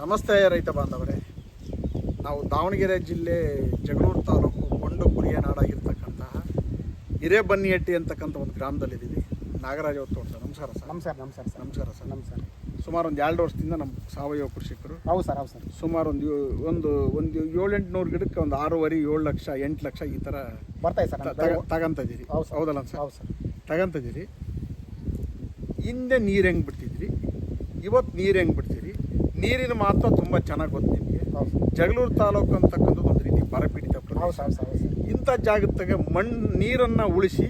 ನಮಸ್ತೆ ರೈತ ಬಾಂಧವರೇ. ನಾವು ದಾವಣಗೆರೆ ಜಿಲ್ಲೆ ಜಗಳೂರು ತಾಲೂಕು ಕೊಂಡು ಕುಡಿಯ ನಾಡಾಗಿರ್ತಕ್ಕಂತಹ ಹಿರೇಬನ್ನಿಹಟ್ಟಿ ಅಂತಕ್ಕಂಥ ಒಂದು ಗ್ರಾಮದಲ್ಲಿದ್ದೀವಿ. ನಾಗರಾಜ್ ಅವರು ತೋಟ ನಮಸ್ಕಾರ ಸರ್. ನಮಸ್ಕಾರ ನಮಸ್ಕಾರ ಸರ್. ನಮಸ್ಕಾರ ಸರ್. ನಮಸ್ಕಾರ. ಸುಮಾರು ಒಂದು ಎರಡು ವರ್ಷದಿಂದ ನಮ್ಮ ಸಾವಯವ ಕೃಷಿಕರು. ಹೌದು ಸರ್ ಹೌದು ಸರ್. ಸುಮಾರು ಒಂದು ಒಂದು ಒಂದು ಏಳೆಂಟುನೂರು ಗಿಡಕ್ಕೆ ಒಂದು ಆರೂವರೆ ಏಳು ಲಕ್ಷ ಎಂಟು ಲಕ್ಷ ಈ ಥರ ಬರ್ತಾಯಿ ಸರ್ ತಗೊಂತ ಇದ್ದೀರಿ ಹೌದು ಸರ್. ಹೌದಲ್ಲ ಸರ್? ಹೌದು ಸರ್. ತಗಂತಿದ್ದೀರಿ ಹಿಂದೆ ನೀರು ಹೆಂಗೆ ಬಿಡ್ತಿದ್ರಿ? ಇವತ್ತು ನೀರು ಹೆಂಗೆ ಬಿಡ್ತೀರಿ? ನೀರಿನ ಮಹತ್ವ ತುಂಬ ಚೆನ್ನಾಗಿ ಗೊತ್ತು ನಿಮಗೆ. ಜಗಳೂರು ತಾಲೂಕು ಅಂತಕ್ಕಂಥದ್ದು ಒಂದು ರೀತಿ ಬರಪೀಡಿತ ಇಂಥ ಜಾಗತ್ತಾಗ ಮಣ್ಣು ನೀರನ್ನು ಉಳಿಸಿ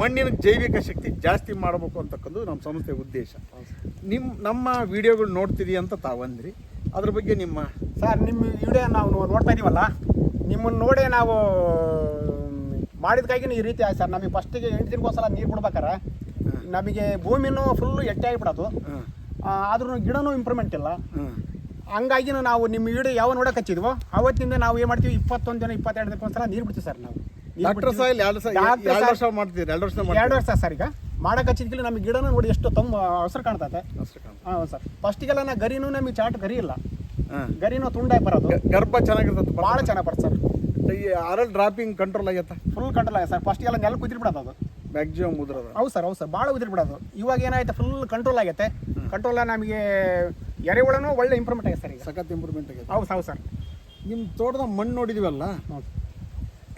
ಮಣ್ಣಿನ ಜೈವಿಕ ಶಕ್ತಿ ಜಾಸ್ತಿ ಮಾಡಬೇಕು ಅಂತಕ್ಕಂಥದ್ದು ನಮ್ಮ ಸಂಸ್ಥೆ ಉದ್ದೇಶ. ನಿಮ್ಮ ನಮ್ಮ ವಿಡಿಯೋಗಳು ನೋಡ್ತೀರಿ ಅಂತ ತಾವಂದ್ರಿ ಅದ್ರ. ಬಗ್ಗೆ ನಿಮ್ಮ ಸರ್ ನಿಮ್ಮ ವಿಡಿಯೋ ನಾವು ನೋಡ್ತಾ ಇದೀವಲ್ಲ? ನಿಮ್ಮನ್ನು ನೋಡಿ ನಾವು ಮಾಡಿದ್ಕಾಗಿ ಈ ರೀತಿ ಆಯ್ತು ಸರ್. ನಮಗೆ ಫಸ್ಟಿಗೆ ಎಂಟು ದಿನಕ್ಕೋಸ್ಕರ ನೀರು ಬಿಡ್ಬೇಕಾರೆ ನಮಗೆ ಭೂಮಿನೂ ಫುಲ್ಲು ಎಟ್ಟಾಗಿ ಆಗಿಬಿಡೋದು. ಹಾಂ. ಆದ್ರೂ ಗಿಡನೂ ಇಂಪ್ರೂವ್ಮೆಂಟ್ ಇಲ್ಲ. ಹಂಗಾಗಿ ನಾವು ನಿಮ್ಮ ಗಿಡ ಯಾವ ನೋಡಕ್ಕೆ ಹಚ್ಚಿದ್ವೋ ಅವತ್ತಿಂದ ನಾವು ಏನು ಮಾಡ್ತೀವಿ? ಇಪ್ಪತ್ತೊಂದು ದಿನ ಇಪ್ಪತ್ತೆರಡು ದಿನಕ್ಕೊಂದ್ಸಲ ನೀರು ಬಿಡ್ತೀವಿ ಸರ್ ನಾವು. ಎರಡು ವರ್ಷ ಮಾಡ್ತೀರಿ ಎರಡು ವರ್ಷ ಎರಡು ವರ್ಷ ಸರ್ ಈಗ. ಮಾಡಕ್ಕೆ ಹಚ್ಚಿದ್ಕಿಲ್ಲ ನಮಗೆ ಗಿಡನೂ ನೋಡಿ ಎಷ್ಟು ತುಂಬ ಹಸಿರು ಕಾಣ್ತೈತೆ ಹಾಂ ಸರ್. ಫಸ್ಟಿಗೆಲ್ಲ ನಾ ಗರಿನೂ ನಮಗೆ ಚಾಟ್ ಗರಿ ಇಲ್ಲ. ಗರಿನೂ ತುಂಡಾಗಿ ಬರೋದು. ಗರ್ಭ ಚೆನ್ನಾಗಿರ್ತದೆ ಭಾಳ ಚೆನ್ನಾಗಿ ಬರುತ್ತೆ ಸರ್. ಈ ಅರಲ್ ಡ್ರಾಪಿಂಗ್ ಕಂಟ್ರೋಲ್ ಆಗೈತೆ? ಫುಲ್ ಕಂಟ್ರೋಲ್ ಆಗಿದೆ ಸರ್. ಫಸ್ಟಿಗೆಲ್ಲ ನೆಲ ಕುದಿರ್ ಬಿಡೋದು ಅದು. ಮ್ಯಾಕ್ಸಿಮಮ್ ಉದ್ರದ. ಹೌದು ಸರ್ ಹೌದು ಸರ್. ಭಾಳ ಉದ್ರಿ ಬಿಡೋದು. ಇವಾಗ ಏನಾಯ್ತು? ಫುಲ್ ಕಂಟ್ರೋಲ್ ಆಗೈತೆ. ಕಂಟ್ರೋಲ್ ನಮಗೆ ಎರೆಹುಳನೂ ಒಳ್ಳೆ ಇಂಪ್ರೂವ್ಮೆಂಟ್ ಆಗಿದೆ ಸರ್ ಈಗ. ಸಖತ್ ಇಂಪ್ರೂವ್ಮೆಂಟ್ ಆಗಿದೆ. ಹೌದು ಹೌದು ಸರ್. ನಿಮ್ಮ ತೋಟದ ಮಣ್ಣು ನೋಡಿದಿವಲ್ಲ? ಹೌದು.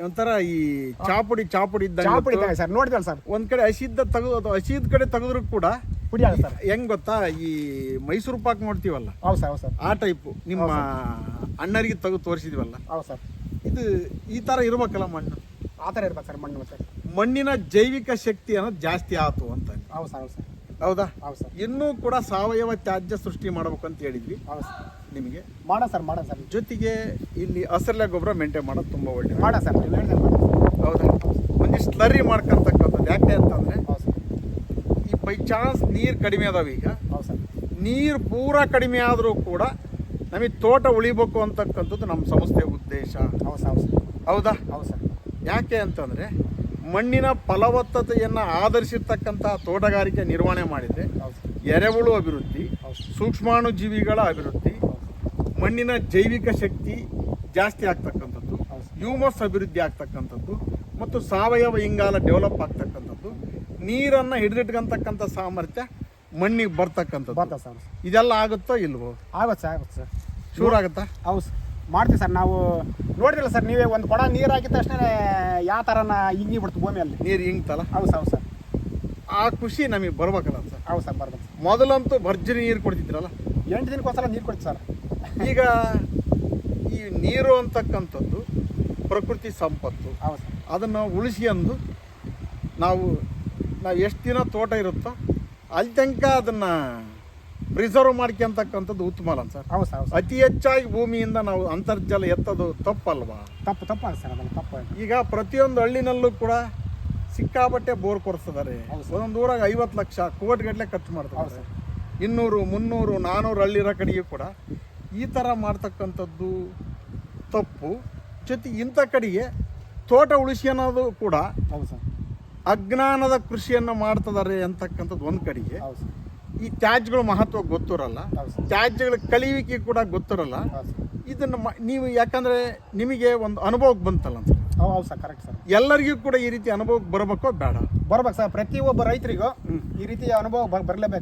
ಒಂಥರ ಈ ಚಾಪುಡಿ ಚಾಪುಡಿ ಚಾ ಇದ್ದಂಗೆ ಪುಡಿತಾವೆ ಸರ್ ನೋಡಿದ್ವಲ್ಲ ಸರ್? ಒಂದ್ ಕಡೆ ಹಸಿದ್ದ ತೆಗೆದು ಅದು ಹಸಿದ ಕಡೆ ತೆಗೆದ್ರು ಕೂಡ ಪುಡಿ ಆಗುತ್ತೆ ಸರ್ ಹೆಂಗ್ ಗೊತ್ತಾ? ಈ ಮೈಸೂರು ಪಾಕ್ ನೋಡ್ತೀವಲ್ಲ? ಹೌದು ಸರ್ ಹೌದು ಸರ್. ಆ ಟೈಪು ನಿಮ್ಮ ಅಣ್ಣರಿಗೆ ತೆಗೆದು ತೋರಿಸಿದ್ವಲ್ಲ? ಹೌದು ಸರ್. ಇದು ಈ ತರ ಇರ್ಬೇಕಲ್ಲ ಮಣ್ಣು? ಆ ಥರ ಇರ್ಬೇಕು ಸರ್ ಮಣ್ಣು ಮತ್ತೆ. ಮಣ್ಣಿನ ಜೈವಿಕ ಶಕ್ತಿ ಅನ್ನೋದು ಜಾಸ್ತಿ ಆತು ಅಂತ. ಹೌದು ಸರ್ ಹೌದು ಸರ್. ಹೌದಾ? ಇನ್ನೂ ಕೂಡ ಸಾವಯವ ತ್ಯಾಜ್ಯ ಸೃಷ್ಟಿ ಮಾಡಬೇಕು ಅಂತ ಹೇಳಿದ್ವಿ. ನಿಮಗೆ? ಮಾಡ ಸರ್ ಮಾಡ ಸರ್. ಜೊತೆಗೆ ಇಲ್ಲಿ ಹಸಿರಲೆ ಗೊಬ್ಬರ ಮೇಂಟೈನ್ ಮಾಡೋದು ತುಂಬ ಒಳ್ಳೆ ಮಾಡ ಸರ್ ನೀವು ಹೌದಾ? ಒಂದಿಷ್ಟು ಸ್ಲರಿ ಮಾಡ್ಕೊಂತಕ್ಕಂಥದ್ದು. ಯಾಕೆ ಅಂತಂದ್ರೆ ಈ ಬೈ ಚಾನ್ಸ್ ನೀರು ಕಡಿಮೆ ಅದಾವ ಈಗ. ಹೌದು ಸರ್. ನೀರು ಪೂರ ಕಡಿಮೆ ಆದರೂ ಕೂಡ ನಮಗೆ ತೋಟ ಉಳಿಬೇಕು ಅಂತಕ್ಕಂಥದ್ದು ನಮ್ಮ ಸಂಸ್ಥೆ ಉದ್ದೇಶ. ಹೌದಾ? ಹೌದು ಸರ್. ಯಾಕೆ ಅಂತಂದರೆ ಮಣ್ಣಿನ ಫಲವತ್ತತೆಯನ್ನು ಆಧರಿಸಿರ್ತಕ್ಕಂಥ ತೋಟಗಾರಿಕೆ ನಿರ್ವಹಣೆ ಮಾಡಿದರೆ ಸರ್ ಎರೆಹುಳು ಅಭಿವೃದ್ಧಿ ಸೂಕ್ಷ್ಮಾಣುಜೀವಿಗಳ ಅಭಿವೃದ್ಧಿ ಮಣ್ಣಿನ ಜೈವಿಕ ಶಕ್ತಿ ಜಾಸ್ತಿ ಆಗ್ತಕ್ಕಂಥದ್ದು ಹ್ಯೂಮಸ್ ಅಭಿವೃದ್ಧಿ ಆಗ್ತಕ್ಕಂಥದ್ದು ಮತ್ತು ಸಾವಯವ ಇಂಗಾಲ ಡೆವಲಪ್ ಆಗ್ತಕ್ಕಂಥದ್ದು ನೀರನ್ನು ಹಿಡಿದಿಟ್ಕಂತಕ್ಕಂಥ ಸಾಮರ್ಥ್ಯ ಮಣ್ಣಿಗೆ ಬರ್ತಕ್ಕಂಥದ್ದು. ಇದೆಲ್ಲ ಆಗುತ್ತೋ ಇಲ್ವೋ? ಆಗುತ್ತೆ ಸರ್ ಆಗುತ್ತೆ ಸರ್. ಶೂರ್ ಆಗುತ್ತಾ? ಹೌದು ಮಾಡ್ತೀವಿ ಸರ್. ನಾವು ನೋಡಿರಲ್ಲ ಸರ್ ನೀವೇ ಒಂದು ಕೊಡ ನೀರು ಹಾಕಿದ ತಕ್ಷಣ ಯಾವ ಥರನ ಹಿಂಗಿ ಬಿಡ್ತು ಭೂಮಿಯಲ್ಲಿ ನೀರು ಹಿಂಗ್ತಲ್ಲ ಹೌದು ಸರ್ ಹೌದು ಸರ್. ಆ ಖುಷಿ ನಮಗೆ ಬರ್ಬೇಕಲ್ಲ ಸರ್. ಹೌದು ಸರ್ ಬರ್ಬೇಕು ಮೊದಲಂತೂ ಭರ್ಜರಿ ನೀರು ಕೊಡ್ತಿದ್ರಲ್ಲ? ಎಂಟು ದಿನಕ್ಕೊಂದ್ಸಲ ನೀರು ಕೊಡ್ತೀವಿ ಸರ್. ಈಗ ಈ ನೀರು ಅಂತಕ್ಕಂಥದ್ದು ಪ್ರಕೃತಿ ಸಂಪತ್ತು. ಹೌದು ಸರ್. ಅದನ್ನು ಉಳಿಸಿ ಅಂದು ನಾವು ನಾವು ಎಷ್ಟು ದಿನ ತೋಟ ಇರುತ್ತೋ ಅಲ್ಲಿ ತನಕ ಅದನ್ನು ಪ್ರಿಸರ್ವ್ ಮಾಡ್ಕೊಂತಕ್ಕಂಥದ್ದು ಉತ್ತಮ ಅಲ್ಲ ಸರ್? ಹೌದು ಸರ್ ಅತಿ ಹೆಚ್ಚಾಗಿ ಭೂಮಿಯಿಂದ ನಾವು ಅಂತರ್ಜಲ ಎತ್ತದು ತಪ್ಪಲ್ವಾ? ತಪ್ಪು ತಪ್ಪು ಸರ್ ಅದನ್ನು ತಪ್ಪು ಈಗ ಪ್ರತಿಯೊಂದು ಹಳ್ಳಿನಲ್ಲೂ ಕೂಡ ಸಿಕ್ಕಾಪಟ್ಟೆ ಬೋರ್ ಕೊಡಿಸ್ತಿದ್ದಾರೆ. ಒಂದೊಂದು ಊರಾಗ ಐವತ್ತು ಲಕ್ಷ ಕೋಟಿಗಟ್ಟಲೆ ಖರ್ಚು ಹೌದು ಮಾಡ್ತಾರೆ ಸರ್. ಇನ್ನೂರು ಮುನ್ನೂರು ನಾನೂರು ಹಳ್ಳಿರೋ ಕಡೆಗೆ ಕೂಡ ಈ ಥರ ಮಾಡ್ತಕ್ಕಂಥದ್ದು ತಪ್ಪು. ಜೊತೆ ಇಂಥ ಕಡೆಗೆ ತೋಟ ಉಳಿಸಿ ಅನ್ನೋದು ಕೂಡ ಹೌದು ಸರ್. ಅಜ್ಞಾನದ ಕೃಷಿಯನ್ನು ಮಾಡ್ತಿದ್ದಾರೆ ಅಂತಕ್ಕಂಥದ್ದು ಒಂದು ಕಡೆಗೆ. ಹೌದು ಸರ್. ಈ ತ್ಯಾಜ್ಯಗಳ ಮಹತ್ವ ಗೊತ್ತಿರಲ್ಲ. ತ್ಯಾಜ್ಯಗಳ ಕಲಿಯುವಿಕೆ ಕೂಡ ಗೊತ್ತಿರಲ್ಲ. ಇದನ್ನು ನೀವು ಯಾಕಂದರೆ ನಿಮಗೆ ಒಂದು ಅನುಭವಕ್ಕೆ ಬಂತಲ್ಲ ಅಂತ ಹೌದು ಹೌದು ಸರ್ ಕರೆಕ್ಟ್ ಸರ್. ಎಲ್ಲರಿಗೂ ಕೂಡ ಈ ರೀತಿ ಅನುಭವಕ್ಕೆ ಬರಬೇಕೋ ಬೇಡ? ಬರ್ಬೇಕು ಸರ್ ಪ್ರತಿಯೊಬ್ಬ ರೈತರಿಗೂ ಈ ರೀತಿಯ ಅನುಭವ ಬರಲೇಬೇಕು.